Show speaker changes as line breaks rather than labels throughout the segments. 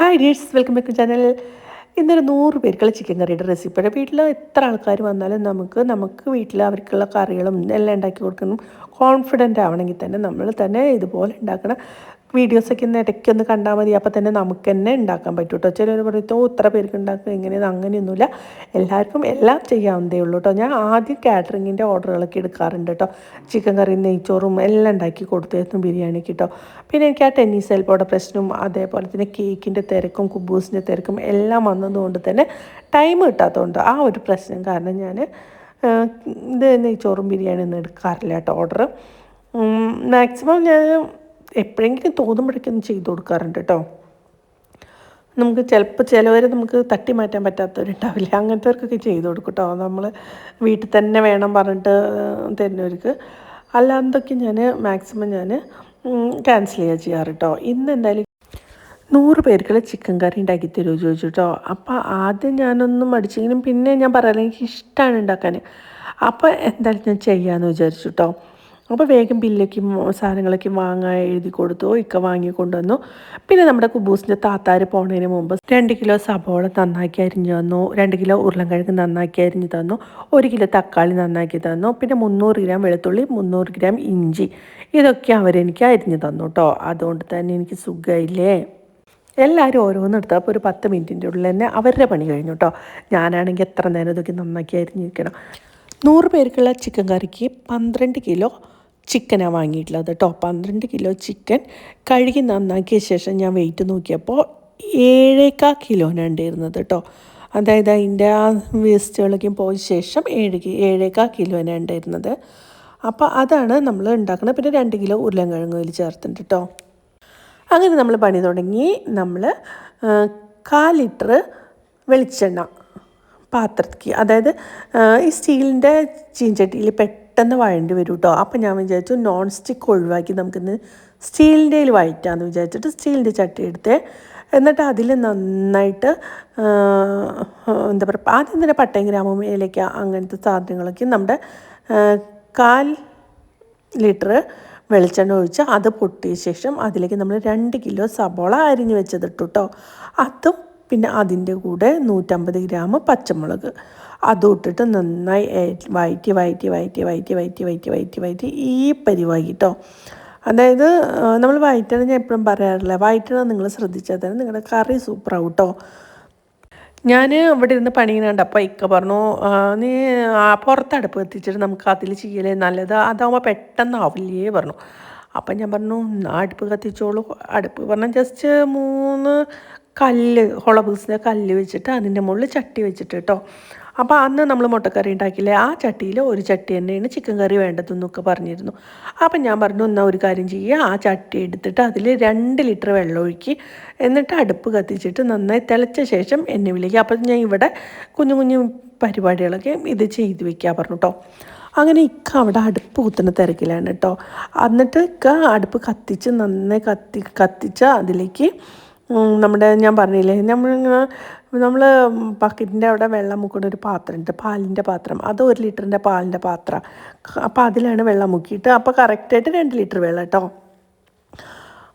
Hi deeds welcome back to channel ഇന്നൊരു നൂറ് പേർക്കുള്ള ചിക്കൻ കറിയുടെ റെസിപ്പിയുടെ വീട്ടിൽ എത്ര ആൾക്കാർ വന്നാലും നമുക്ക് നമുക്ക് വീട്ടിൽ അവർക്കുള്ള കറികളും എല്ലാം ഉണ്ടാക്കി കൊടുക്കണം. കോൺഫിഡന്റ് ആവണമെങ്കിൽ തന്നെ നമ്മൾ തന്നെ ഇതുപോലെ ഉണ്ടാക്കണം. വീഡിയോസൊക്കെ ഇന്ന് ഇടയ്ക്കൊന്ന് കണ്ടാൽ മതി. അപ്പോൾ തന്നെ നമുക്ക് തന്നെ ഉണ്ടാക്കാൻ പറ്റും കേട്ടോ ചിലർ ഓ ഇത്ര പേർക്ക് ഉണ്ടാക്കുക എങ്ങനെയാണ് അങ്ങനെയൊന്നുമില്ല. എല്ലാവർക്കും എല്ലാം ചെയ്യാവുന്നതേ ഉള്ളൂ കേട്ടോ ഞാൻ ആദ്യം കാറ്ററിങ്ങിന്റെ ഓർഡറുകളൊക്കെ എടുക്കാറുണ്ട് കേട്ടോ ചിക്കൻ കറി നെയ്ച്ചോറും എല്ലാം ഉണ്ടാക്കി കൊടുത്തായിരുന്നു ബിരിയാണിക്ക് കേട്ടോ പിന്നെ എനിക്ക് ആ ടെന്നീസ് എൽബോയുടെ പ്രശ്നവും അതേപോലെ തന്നെ കേക്കിന്റെ തിരക്കും കുബൂസിന്റെ തിരക്കും എല്ലാം വന്നതുകൊണ്ട് തന്നെ ടൈം കിട്ടാത്തതുകൊണ്ട് ആ ഒരു പ്രശ്നം കാരണം ഞാൻ ഇത് നെയ്ച്ചോറും ബിരിയാണിയൊന്നും എടുക്കാറില്ല കേട്ടോ ഓർഡർ മാക്സിമം ഞാൻ എപ്പോഴെങ്കിലും ഒന്ന് ചെയ്തു കൊടുക്കാറുണ്ട് കേട്ടോ. നമുക്ക് ചിലപ്പോൾ ചിലവരെ നമുക്ക് തട്ടി മാറ്റാൻ പറ്റാത്തവരുണ്ടാവില്ല. അങ്ങനത്തെവർക്കൊക്കെ ചെയ്തു കൊടുക്കും കേട്ടോ. നമ്മൾ വീട്ടിൽ തന്നെ വേണം പറഞ്ഞിട്ട് തരുന്നവർക്ക്. അല്ലാതൊക്കെ ഞാൻ മാക്സിമം ഞാൻ ക്യാൻസൽ ചെയ്യുക ചെയ്യാറ് കേട്ടോ. ഇന്ന് എന്തായാലും നൂറ് പേർക്കുള്ള ചിക്കൻ കറി ഉണ്ടാക്കി തരുമോ ചോദിച്ചു കേട്ടോ. അപ്പോൾ ആദ്യം ഞാനൊന്നും മടിച്ചെങ്കിലും പിന്നെ ഞാൻ പറയാം എനിക്ക് ഇഷ്ടമാണ് ഉണ്ടാക്കാൻ. അപ്പോൾ എന്തായാലും ഞാൻ ചെയ്യാമെന്ന് വിചാരിച്ചു കേട്ടോ. അപ്പോൾ വേഗം ബില്ലൊക്കെ സാധനങ്ങളൊക്കെ വാങ്ങാൻ എഴുതി കൊടുത്തു ഇക്ക വാങ്ങി കൊണ്ടുവന്നു. പിന്നെ നമ്മുടെ കുബൂസിന്റെ താത്താർ പോണതിന് മുമ്പ് രണ്ട് കിലോ സബോള നന്നാക്കി അരിഞ്ഞു തന്നു രണ്ട് കിലോ ഉരുളൻകിഴങ്ങ് നന്നാക്കി അരിഞ്ഞു തന്നു ഒരു കിലോ തക്കാളി നന്നാക്കി തന്നു പിന്നെ മുന്നൂറ് ഗ്രാം വെളുത്തുള്ളി മുന്നൂറ് ഗ്രാം ഇഞ്ചി ഇതൊക്കെ അവരെനിക്ക് അരിഞ്ഞു തന്നു കേട്ടോ അതുകൊണ്ട് തന്നെ എനിക്ക് സുഖമില്ലേ? എല്ലാവരും ഓരോന്ന് എടുത്തപ്പോൾ ഒരു പത്ത് മിനിറ്റിന്റെ ഉള്ളിൽ തന്നെ അവരുടെ പണി കഴിഞ്ഞു കേട്ടോ ഞാനാണെങ്കിൽ എത്ര നേരം ഇതൊക്കെ നന്നാക്കി അരിഞ്ഞിരിക്കണം. നൂറ് പേർക്കുള്ള ചിക്കൻ കറിക്ക് പന്ത്രണ്ട് കിലോ ചിക്കനാണ് വാങ്ങിയിട്ടുള്ളത് കേട്ടോ. പന്ത്രണ്ട് കിലോ ചിക്കൻ. കഴുകി നന്നാക്കിയ ശേഷം ഞാൻ വെയിറ്റ് നോക്കിയപ്പോൾ ഏഴേക്കാ കിലോനാണ് ഉണ്ടായിരുന്നത് കേട്ടോ. അതായത് അതിന്റെ ആ വേസ്റ്റുകളൊക്കെ പോയ ശേഷം ഏഴ് ഏഴേക്കാ കിലോനാണ് ഉണ്ടായിരുന്നത്. അപ്പോൾ അതാണ് നമ്മൾ ഉണ്ടാക്കുന്നത് പിന്നെ രണ്ട് കിലോ ഉരുളൻകിഴങ്ങ് അതിൽ ചേർത്തിട്ടുണ്ട് കേട്ടോ. അങ്ങനെ നമ്മൾ പണി തുടങ്ങി. നമ്മൾ കാൽ ലിറ്റർ വെളിച്ചെണ്ണ പാത്രത്തിക്ക് അതായത് ഈ സ്റ്റീലിന്റെ ചീഞ്ചട്ടിയിൽ പെട്ടെന്ന് വഴണ്ടി വരും കേട്ടോ അപ്പം ഞാൻ വിചാരിച്ചു നോൺ സ്റ്റിക്ക് ഒഴിവാക്കി നമുക്കിന്ന് സ്റ്റീലിന്റെയിൽ വഴറ്റാന്ന് വിചാരിച്ചിട്ട് സ്റ്റീലിന്റെ ചട്ടി എടുത്ത്. എന്നിട്ട് അതിൽ നന്നായിട്ട് എന്താ പറയുക ആദ്യം തന്നെ പട്ടയും ഗ്രാമം ഏലയ്ക്ക അങ്ങനത്തെ സാധനങ്ങളൊക്കെ നമ്മുടെ കാൽ ലിറ്റർ വെളിച്ചെണ്ണ ഒഴിച്ച് അത് പൊട്ടിയ ശേഷം അതിലേക്ക് നമ്മൾ രണ്ട് കിലോ സബോള അരിഞ്ഞ് വെച്ചതിട്ടു കേട്ടോ അതും പിന്നെ അതിന്റെ കൂടെ നൂറ്റമ്പത് ഗ്രാം പച്ചമുളക്. അതും നന്നായി വയറ്റി വയറ്റി വയറ്റി വയറ്റി വയറ്റി വയറ്റി വയറ്റി വയറ്റി ഈ പരിവായി കേട്ടോ അതായത് നമ്മൾ വയറ്റണം ഞാൻ എപ്പോഴും പറയാറില്ല വയറ്റണം നിങ്ങൾ ശ്രദ്ധിച്ചാൽ തന്നെ നിങ്ങളുടെ കറി സൂപ്പറാവും കേട്ടോ ഞാൻ ഇവിടെ ഇരുന്ന് പണിയുന്നുണ്ട്. അപ്പോൾ ഇക്ക പറഞ്ഞു നീ പുറത്ത് അടുപ്പ് കത്തിച്ചിട്ട് നമുക്ക് അതിൽ ചെയ്യലേ നല്ലത് അതാവുമ്പോൾ പെട്ടെന്നാവില്ലേ പറഞ്ഞു. അപ്പം ഞാൻ പറഞ്ഞു അടുപ്പ് കത്തിച്ചോളൂ. അടുപ്പ് പറഞ്ഞാൽ ജസ്റ്റ് മൂന്ന് കല്ല് ഹൊളബിൾസിന്റെ കല്ല് വെച്ചിട്ട് അതിന്റെ മുകളിൽ ചട്ടി വെച്ചിട്ട് കേട്ടോ അപ്പോൾ അന്ന് നമ്മൾ മുട്ടക്കറി ഉണ്ടാക്കിയില്ലേ ആ ചട്ടിയിൽ ഒരു ചട്ടി തന്നെയാണ് ചിക്കൻ കറി വേണ്ടതെന്നൊക്കെ പറഞ്ഞിരുന്നു. അപ്പം ഞാൻ പറഞ്ഞു എന്നാൽ ഒരു കാര്യം ചെയ്യുക ആ ചട്ടി എടുത്തിട്ട് അതിൽ രണ്ട് ലിറ്റർ വെള്ളം ഒഴുക്കി. എന്നിട്ട് അടുപ്പ് കത്തിച്ചിട്ട് നന്നായി തിളച്ച ശേഷം എന്നെ വിളിക്കുക അപ്പം ഞാൻ ഇവിടെ കുഞ്ഞു കുഞ്ഞു പരിപാടികളൊക്കെ ഇത് ചെയ്ത് വെക്കുക പറഞ്ഞു കേട്ടോ അങ്ങനെ ഇക്ക അവിടെ അടുപ്പ് കുത്തുന്ന തിരക്കിലാണ് കേട്ടോ എന്നിട്ട് ഇക്ക അടുപ്പ് കത്തിച്ച് നന്നായി കത്തി കത്തിച്ച് അതിലേക്ക് നമ്മുടെ ഞാൻ പറഞ്ഞില്ലേ നമ്മൾ നമ്മൾ ബക്കറ്റിന്റെ അവിടെ വെള്ളം മുക്കുന്ന ഒരു പാത്രമുണ്ട് പാലിന്റെ പാത്രം. അത് ഒരു ലിറ്ററിന്റെ പാലിന്റെ പാത്രം. അപ്പോൾ അതിലാണ് വെള്ളം മുക്കിയിട്ട് അപ്പോൾ കറക്റ്റായിട്ട് രണ്ട് ലിറ്റർ വെള്ളം കേട്ടോ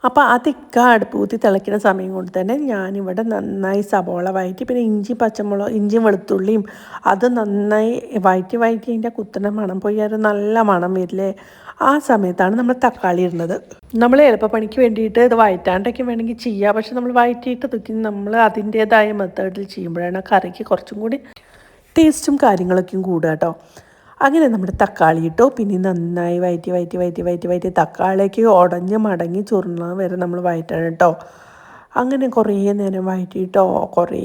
അപ്പോൾ അതൊക്കെ അടുപ്പ് ഊത്തി തിളയ്ക്കുന്ന സമയം കൊണ്ട് തന്നെ ഞാനിവിടെ നന്നായി സബോള വയറ്റി പിന്നെ ഇഞ്ചി പച്ചമുളക് ഇഞ്ചി വെളുത്തുള്ളിയും അത് നന്നായി വയറ്റി വയറ്റി അതിന്റെ കുത്തണ മണം പോയി. അത് നല്ല മണം വരില്ലേ? ആ സമയത്താണ് നമ്മൾ തക്കാളി ഇടുന്നത്. നമ്മൾ എളുപ്പപ്പണിക്ക് വേണ്ടിയിട്ട് ഇത് വയറ്റാണ്ടൊക്കെ വേണമെങ്കിൽ ചെയ്യാം. പക്ഷെ നമ്മൾ വയറ്റിയിട്ട് തുക്കി നമ്മൾ അതിന്റേതായ മെത്തേഡിൽ ചെയ്യുമ്പോഴാണ് കറിക്ക് കുറച്ചും കൂടി ടേസ്റ്റും കാര്യങ്ങളൊക്കെയും കൂടുക കേട്ടോ. അങ്ങനെ നമ്മുടെ തക്കാളി ഇട്ടു. പിന്നെ നന്നായി വയറ്റി വയറ്റി വയറ്റി വയറ്റി വയറ്റി തക്കാളിയൊക്കെ ഉടഞ്ഞ് മടങ്ങി ചുരുണ വരെ നമ്മൾ വയറ്റണം കേട്ടോ. അങ്ങനെ കുറേ നേരം വയറ്റിയിട്ടോ കുറേ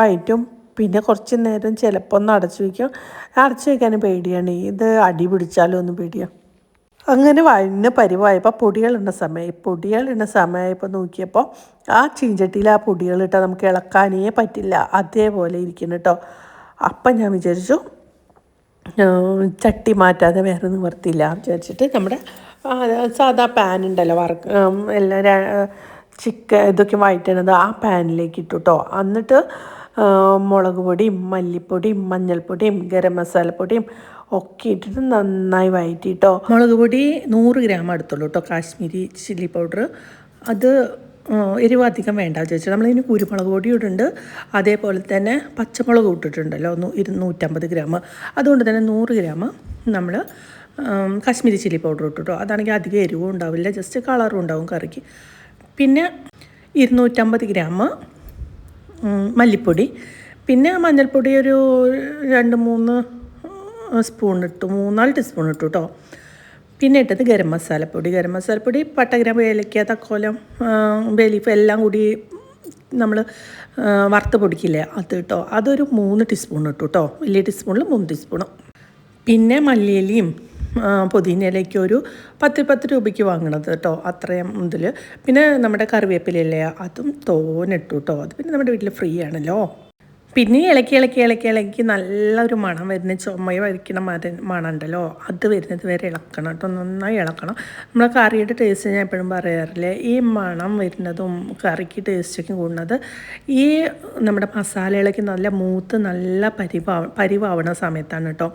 വയറ്റും പിന്നെ കുറച്ച് നേരം ചിലപ്പോൾ ഒന്ന് അടച്ചു വയ്ക്കും. അടച്ചു വയ്ക്കാനും പേടിയാണ്. ഇത് അടി പിടിച്ചാലും ഒന്ന് പേടിയാണ് അങ്ങനെ വഴിഞ്ഞ പരിവായപ്പോൾ പൊടികളിടുന്ന സമയം. പൊടികളിടുന്ന സമയമായപ്പോൾ നോക്കിയപ്പോൾ ആ ചീഞ്ചട്ടിയിൽ ആ പൊടികളിട്ടാൽ നമുക്ക് ഇളക്കാനേ പറ്റില്ല. അതേപോലെ ഇരിക്കുന്നു കേട്ടോ. അപ്പം ഞാൻ വിചാരിച്ചു ചട്ടി മാറ്റാതെ വേറെ നിവർത്തിയില്ല വിചാരിച്ചിട്ട് നമ്മുടെ സാധാ പാൻ ഉണ്ടല്ലോ വറക്ക് എല്ലാം ചിക്കൻ ഇതൊക്കെ വഴറ്റണത് ആ പാനിലേക്ക് ഇട്ടു കേട്ടോ. എന്നിട്ട് മുളക് പൊടിയും മല്ലിപ്പൊടിയും മഞ്ഞൾപ്പൊടിയും ഗരം മസാലപ്പൊടിയും ഒക്കെ ഇട്ടിട്ട് നന്നായി വഴറ്റിട്ടോ മുളക് പൊടി നൂറ് ഗ്രാം അടുത്തുള്ളൂ കേട്ടോ. കാശ്മീരി ചില്ലി പൗഡർ അത് എരിവ് അധികം വേണ്ട ചോദിച്ചാൽ നമ്മളിതിന് കുരുമുളക് പൊടി ഇടുന്നുണ്ട് അതേപോലെ തന്നെ പച്ചമുളക് ഇട്ടിട്ടുണ്ടല്ലോ ഇരുന്നൂറ്റമ്പത് ഗ്രാം. അതുകൊണ്ട് തന്നെ നൂറ് ഗ്രാം നമ്മൾ കാശ്മീരി ചില്ലി പൗഡർ ഇട്ടിട്ടോ അതാണെങ്കിൽ അധികം എരിവും ഉണ്ടാവില്ല ജസ്റ്റ് കളറും ഉണ്ടാവും കറിക്ക്. പിന്നെ ഇരുന്നൂറ്റമ്പത് ഗ്രാം മല്ലിപ്പൊടി. പിന്നെ മഞ്ഞൾപ്പൊടി ഒരു രണ്ട് മൂന്ന് സ്പൂൺ ഇട്ടു മൂന്നാൽ ടീസ്പൂൺ ഇട്ടു കേട്ടോ പിന്നെ ഇട്ടത് ഗരം മസാലപ്പൊടി. ഗരം മസാലപ്പൊടി പട്ട ഗ്രാമ്പ് ഏലക്ക തക്കോലം ബേലീഫ് എല്ലാം കൂടി നമ്മൾ വറുത്ത് പൊടിക്കില്ലേ അത് കേട്ടോ അതൊരു മൂന്ന് ടീസ്പൂൺ ഇട്ടു കേട്ടോ വലിയ ടീസ്പൂണിൽ മൂന്ന് ടീസ്പൂണ്. പിന്നെ മല്ലിയിലയും പുതിനയിലേക്ക് ഒരു പത്ത് പത്ത് രൂപയ്ക്ക് വാങ്ങണത് കേട്ടോ അത്രയും ഇതിൽ പിന്നെ നമ്മുടെ കറിവേപ്പിലയില്ലേ അതും തോനിട്ടു കേട്ടോ അത് പിന്നെ നമ്മുടെ വീട്ടിൽ ഫ്രീ ആണല്ലോ. പിന്നെ ഇളക്കി ഇളക്കി ഇളക്കി ഇളക്കി നല്ലൊരു മണം വരുന്ന ചുമയ വരയ്ക്കുന്ന മര മണം ഉണ്ടല്ലോ അത് വരുന്നത് വരെ ഇളക്കണം കേട്ടോ. നന്നായി ഇളക്കണം. നമ്മളെ കറിയുടെ ടേസ്റ്റ് ഞാൻ എപ്പോഴും പറയാറില്ലേ ഈ മണം വരുന്നതും കറിക്ക് ടേസ്റ്റൊക്കെ കൂടുന്നത് ഈ നമ്മുടെ മസാലകളൊക്കെ നല്ല മൂത്ത് നല്ല പരിവാ പരിവാവണ സമയത്താണ് കേട്ടോ.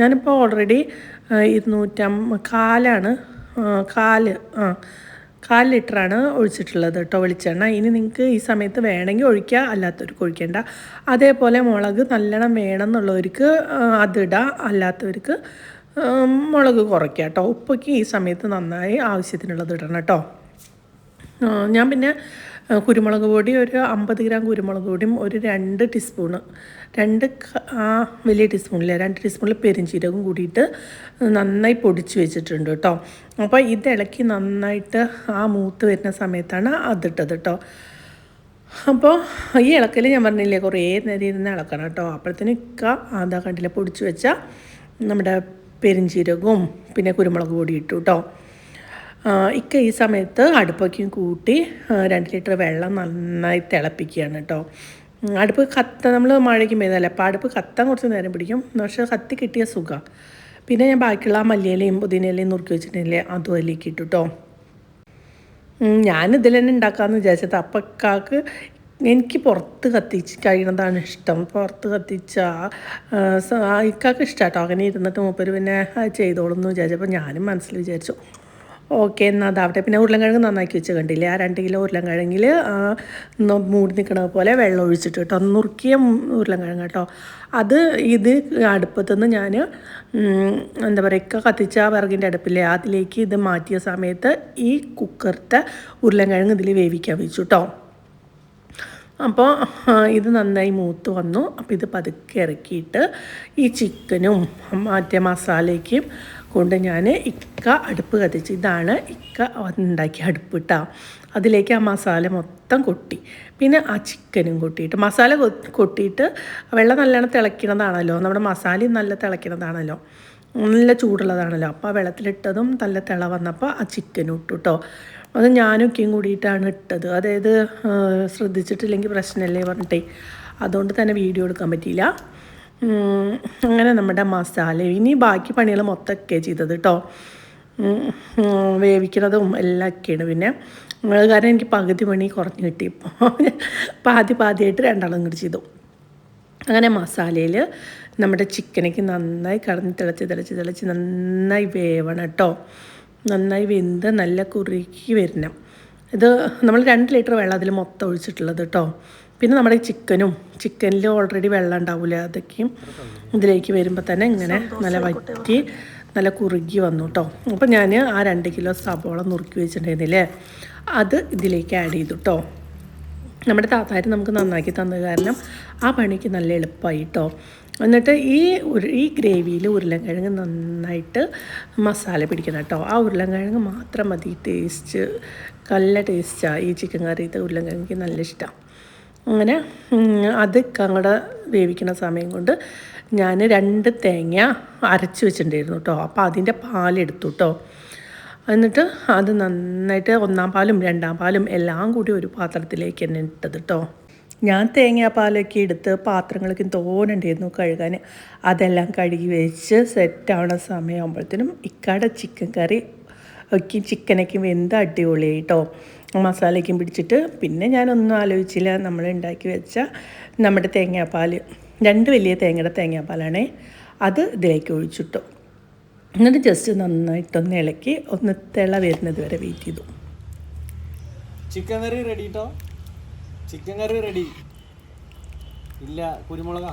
ഞാനിപ്പോൾ ഓൾറെഡി ഇരുന്നൂറ്റം കാലാണ് കാൽ ആ കാൽ ലിറ്ററാണ് ഒഴിച്ചിട്ടുള്ളത് കേട്ടോ വെളിച്ചെണ്ണ. ഇനി നിങ്ങൾക്ക് ഈ സമയത്ത് വേണമെങ്കിൽ ഒഴിക്കുക അല്ലാത്തവർക്ക് ഒഴിക്കേണ്ട. അതേപോലെ മുളക് നല്ലോണം വേണം എന്നുള്ളവർക്ക് അതിടുക അതിടാം അല്ലാത്തവർക്ക് മുളക് കുറയ്ക്കുക കേട്ടോ. ഉപ്പൊക്കെ ഈ സമയത്ത് നന്നായി ആവശ്യത്തിനുള്ളത് ഇടണം കേട്ടോ. ഞാൻ പിന്നെ കുരുമുളക് പൊടി ഒരു അമ്പത് ഗ്രാം കുരുമുളക് പൊടിയും ഒരു രണ്ട് ടീസ്പൂണ് രണ്ട് ആ വലിയ ടീസ്പൂണിലെ രണ്ട് ടീസ്പൂണിൽ പെരിഞ്ചീരകം കൂടിയിട്ട് നന്നായി പൊടിച്ച് വെച്ചിട്ടുണ്ട് കേട്ടോ. അപ്പോൾ ഇത് ഇളക്കി നന്നായിട്ട് ആ മൂത്ത് വരുന്ന സമയത്താണ് അതിട്ടത് കേട്ടോ. അപ്പോൾ ഈ ഇളക്കൽ ഞാൻ പറഞ്ഞില്ലേ കുറേ നേരം ഇരുന്ന് ഇളക്കണം കേട്ടോ. അപ്പോഴത്തേനും ഇക്ക അതാ കണ്ടില്ല പൊടിച്ച് വെച്ച നമ്മുടെ പെരിഞ്ചീരകവും പിന്നെ കുരുമുളക് പൊടി ഇട്ടു കേട്ടോ. ഇക്ക ഈ സമയത്ത് അടുപ്പൊക്കെയും കൂട്ടി രണ്ട് ലിറ്റർ വെള്ളം നന്നായി തിളപ്പിക്കുകയാണ് കേട്ടോ. അടുപ്പ് കത്ത നമ്മൾ മഴയ്ക്ക് പെയ്തല്ലേ അപ്പോൾ അടുപ്പ് കത്താൻ കുറച്ച് നേരം പിടിക്കും. പക്ഷേ കത്തി കിട്ടിയ സുഖമാണ് പിന്നെ ഞാൻ ബാക്കിയുള്ള ആ മല്ലിയിലയും പുതിനയിലയും നുറുക്കി വെച്ചിട്ടില്ലേ അതും അതിലേക്ക് ഇട്ടു കേട്ടോ ഞാനിതിൽ തന്നെ ഉണ്ടാക്കാമെന്ന് വിചാരിച്ചത്. അപ്പക്കാക്ക് എനിക്ക് പുറത്ത് കത്തിച്ച് കഴിയണതാണ് ഇഷ്ടം. പുറത്ത് കത്തിച്ച ഇക്കാക്ക് ഇഷ്ടം കേട്ടോ അങ്ങനെ ഇരുന്നിട്ട് മൂപ്പര് പിന്നെ ചെയ്തോളും എന്ന് വിചാരിച്ചപ്പോൾ ഞാനും മനസ്സിൽ വിചാരിച്ചു ഓക്കെ എന്നാൽ അതാവട്ടെ പിന്നെ ഉരുളൻകിഴങ്ങ് നന്നാക്കി വെച്ച് കണ്ടില്ലേ? ആ രണ്ട് കിലോ ഉരുളൻകിഴങ്ങിൽ മൂടി നിൽക്കണ പോലെ വെള്ളം ഒഴിച്ചിട്ട് കേട്ടോ. നുറുക്കിയ ഉരുളൻകിഴങ്ങ് കേട്ടോ. അത് ഇത് അടുപ്പത്തുനിന്ന് ഞാൻ എന്താ പറയുക ഇക്ക കത്തിച്ച വിറകിന്റെ അടുപ്പില്ലേ അതിലേക്ക് ഇത് മാറ്റിയ സമയത്ത് ഈ കുക്കറത്തെ ഉരുളൻകിഴങ്ങ് ഇതിൽ വേവിക്കാൻ വെച്ചു കേട്ടോ അപ്പോൾ ഇത് നന്നായി മൂത്ത് വന്നു. അപ്പോൾ ഇത് പതുക്കെ ഇറക്കിയിട്ട് ഈ ചിക്കനും മറ്റേ മസാലയ്ക്കും കൊണ്ട് ഞാൻ ഇക്ക അടുപ്പ് കത്തിച്ച് ഇതാണ് ഇക്ക ഉണ്ടാക്കിയ അടുപ്പ് കേട്ടോ അതിലേക്ക് ആ മസാല മൊത്തം കൊട്ടി. പിന്നെ ആ ചിക്കനും കൊട്ടിയിട്ട് മസാല കൊട്ടിയിട്ട് വെള്ളം നല്ലോണം തിളയ്ക്കണതാണല്ലോ. നമ്മുടെ മസാലയും നല്ല തിളയ്ക്കണതാണല്ലോ. നല്ല ചൂടുള്ളതാണല്ലോ. അപ്പോൾ ആ വെള്ളത്തിലിട്ടതും നല്ല തിള വന്നപ്പോൾ ആ ചിക്കനും ഇട്ടു കേട്ടോ അത് ഞാനും ഒക്കെയും കൂടിയിട്ടാണ് ഇട്ടത്. അതായത് ശ്രദ്ധിച്ചിട്ടില്ലെങ്കിൽ പ്രശ്നമല്ലേ പറഞ്ഞിട്ടേ. അതുകൊണ്ട് തന്നെ വീഡിയോ എടുക്കാൻ പറ്റിയില്ല. അങ്ങനെ നമ്മുടെ മസാല. ഇനി ബാക്കി പണികൾ മൊത്തമൊക്കെ ചെയ്തത് കേട്ടോ വേവിക്കണതും എല്ലാം ഒക്കെയാണ് പിന്നെ കാരണം എനിക്ക് പകുതി പണി കുറഞ്ഞ് കിട്ടി. ഇപ്പോൾ പാതി പാതിയായിട്ട് രണ്ടാളും ഇങ്ങോട്ട് ചെയ്തു. അങ്ങനെ മസാലയിൽ നമ്മുടെ ചിക്കനേക്ക് നന്നായി കടന്ന് തിളച്ച് തിളച്ച് തിളച്ച് നന്നായി വേവണം കേട്ടോ നന്നായി വെന്ത് നല്ല കുറുക്കി വരണം. ഇത് നമ്മൾ രണ്ട് ലിറ്റർ വെള്ളം അതിൽ മൊത്തം ഒഴിച്ചിട്ടുള്ളത് കേട്ടോ പിന്നെ നമ്മുടെ ചിക്കനും ചിക്കനിൽ ഓൾറെഡി വെള്ളം ഉണ്ടാവില്ല അതൊക്കെയും ഇതിലേക്ക് വരുമ്പോൾ തന്നെ ഇങ്ങനെ നല്ല വറ്റി നല്ല കുറുകി വന്നു കേട്ടോ അപ്പോൾ ഞാൻ ആ രണ്ട് കിലോ സബോള നുറുക്കി വെച്ചിട്ടുണ്ടായിരുന്നില്ലേ? അത് ഇതിലേക്ക് ആഡ് ചെയ്തു കേട്ടോ നമ്മുടെ താത്താരി നമുക്ക് നന്നാക്കി തന്നത് കാരണം ആ പണിക്ക് നല്ല എളുപ്പമായി കേട്ടോ എന്നിട്ട് ഈ ഒരു ഈ ഗ്രേവിയിൽ ഉരുളൻകിഴങ്ങ് നന്നായിട്ട് മസാല പിടിക്കണം കേട്ടോ ആ ഉരുളൻകിഴങ്ങ് മാത്രം മതി ടേസ്റ്റ് നല്ല ടേസ്റ്റാണ് ഈ ചിക്കൻ കറിയത്തെ ഉരുളൻകിഴങ്ങ് നല്ല ഇഷ്ടമാണ് അങ്ങനെ അത് കങ്ങടെ വേവിക്കുന്ന സമയം കൊണ്ട് ഞാൻ രണ്ട് തേങ്ങ അരച്ച് വെച്ചിട്ടുണ്ടായിരുന്നു കേട്ടോ അപ്പോൾ അതിന്റെ പാലെടുത്തു കേട്ടോ എന്നിട്ട് അത് നന്നായിട്ട് ഒന്നാം പാലും രണ്ടാം പാലും എല്ലാം കൂടി ഒരു പാത്രത്തിലേക്ക് തന്നെ ഇട്ടത് കേട്ടോ ഞാൻ തേങ്ങാപ്പാലൊക്കെ എടുത്ത് പാത്രങ്ങളൊക്കെ തോനുണ്ടായിരുന്നു കഴുകാൻ അതെല്ലാം കഴുകി വെച്ച് സെറ്റാവണ സമയമാകുമ്പോഴത്തേനും ഇക്കാടെ ചിക്കൻ കറി ഒക്കെ ചിക്കനൊക്കെ വെന്ത് അടിപൊളിയായി കേട്ടോ മസാലയ്ക്കും പിടിച്ചിട്ട് പിന്നെ ഞാനൊന്നും ആലോചിച്ചില്ല. നമ്മൾ ഉണ്ടാക്കി വെച്ച നമ്മുടെ തേങ്ങാപ്പാൽ രണ്ട് വലിയ തേങ്ങയുടെ തേങ്ങാപ്പാലാണേ. അത് ഇതിലേക്ക് ഒഴിച്ചിട്ടു. എന്നിട്ട് ജസ്റ്റ് നന്നായിട്ടൊന്ന് ഇളക്കി ഒന്ന് തിള വരുന്നത് വരെ വെയിറ്റ് ചെയ്തു.
ചിക്കൻ കറി റെഡി കേട്ടോ ചിക്കൻ കറി റെഡി ഇല്ല കുരുമുളകാ.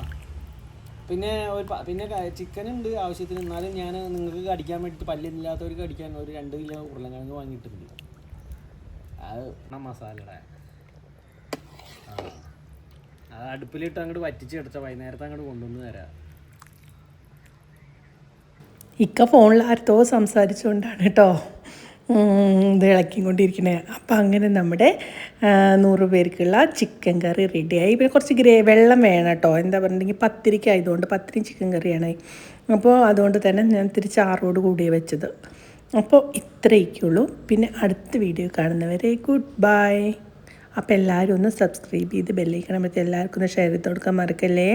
പിന്നെ ഒരു പിന്നെ ചിക്കൻ ഉണ്ട് ആവശ്യത്തിന്. എന്നാലും ഞാൻ നിങ്ങൾക്ക് കടിക്കാൻ വേണ്ടിയിട്ട് പല്ലില്ലാത്തവർക്ക് കടിക്കാൻ ഒരു രണ്ട് കിലോ ഉരുളക്കിഴങ്ങ് വാങ്ങിയിട്ടുണ്ട്. അത് മസാലയുടെ. ആ. അത് അടുപ്പിലിട്ട് അങ്ങോട്ട് വറ്റിച്ച് എടുത്ത വൈകുന്നേരത്തെ അങ്ങോട്ട് കൊണ്ടുവന്ന് തരാം.
ഇക്ക ഫോണിൽ ആർത്തോ സംസാരിച്ചുകൊണ്ടാണ് കേട്ടോ ഇത് ഇളക്കിക്കൊണ്ടിരിക്കണേ. അപ്പം അങ്ങനെ നമ്മുടെ നൂറ് പേർക്കുള്ള ചിക്കൻ കറി റെഡിയായി പിന്നെ കുറച്ച് ഗ്രേ വെള്ളം വേണം കേട്ടോ എന്താ പറഞ്ഞിട്ടുണ്ടെങ്കിൽ പത്തിരിക്കായതുകൊണ്ട് പത്തിരി ചിക്കൻ കറിയാണ് അപ്പോൾ അതുകൊണ്ട് തന്നെ ഞാൻ തിരിച്ച് ചാറോട് കൂടിയേ വെച്ചത്. അപ്പോൾ ഇത്രയൊക്കെയുള്ളൂ. പിന്നെ അടുത്ത വീഡിയോ കാണുന്നവരെ ഗുഡ് ബൈ. അപ്പോൾ എല്ലാവരും ഒന്ന് സബ്സ്ക്രൈബ് ചെയ്ത് ബെല്ലൈക്കണം പറ്റി എല്ലാവർക്കും ഒന്ന് ഷെയർ ചെയ്ത് കൊടുക്കാൻ മറക്കല്ലേ?